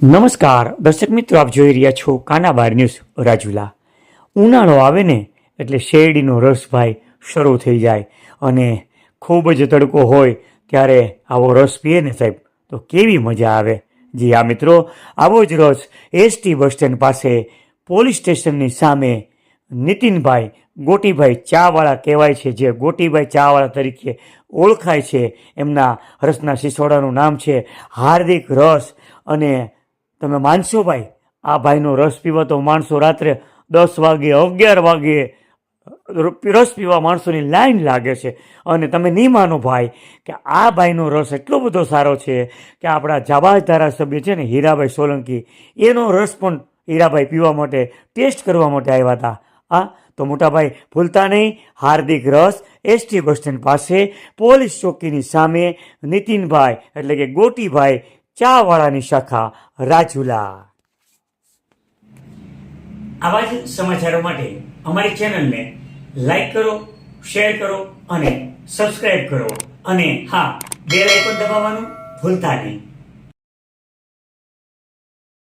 નમસ્કાર, દર્શક મિત્રો, આપ જોઈ રહ્યા છો કાનાબાર ન્યૂઝ, રાજુલા. ઉનાળો આવે ને એટલે શેરડીનો રસ ભાઈ શરૂ થઈ જાય અને ખૂબ જ તડકો હોય ત્યારે આવો રસ પીએ ને સાહેબ, તો કેવી મજા આવે. જી હા મિત્રો, આવો જ રસ એસટી બસ સ્ટેન્ડ પાસે પોલીસ સ્ટેશનની સામે નીતિનભાઈ ગોટીભાઈ ચાવાળા કહેવાય છે, જે ગોટીભાઈ ચાવાળા તરીકે ઓળખાય છે. એમના રસના સિસોડાનું નામ છે હાર્દિક રસ અને તમે માનશો ભાઈ? આ ભાઈનો રસ પીવા તો માણસો રાત્રે દસ વાગે, અગિયાર વાગે રસ પીવા માણસોની લાઈન લાગે છે. અને તમે નહીં માનો ભાઈ કે આ ભાઈનો રસ એટલો બધો સારો છે કે આપણા જાબાજ ધારાસભ્ય છે ને હીરાભાઈ સોલંકી, એનો રસ પણ હીરાભાઈ પીવા માટે, ટેસ્ટ કરવા માટે આવ્યા હતા. હા, તો મોટાભાઈ ભૂલતા નહીં. હાર્દિક રસ એસટી બસ સ્ટેન્ડ પાસે, પોલીસ ચોકીની સામે, નીતિનભાઈ, એટલે કે ગોટીભાઈ ચાવાળાની શાખા રાજુલા. આવા જ સમાચારો માટે અમારી ચેનલને લાઈક કરો, શેર કરો અને સબસ્ક્રાઇબ કરો. અને હા, બેલ આઇકોન દબાવવાનું ભૂલતા નહીં.